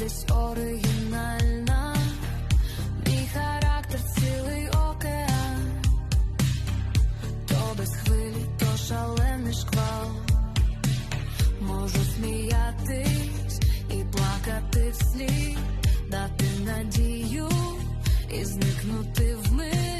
десь оригінальна, мій характер цілий океан, то без хвилі, то шалений шквал, можу сміятись і плакати вслід, дати надію і зникнути вмить.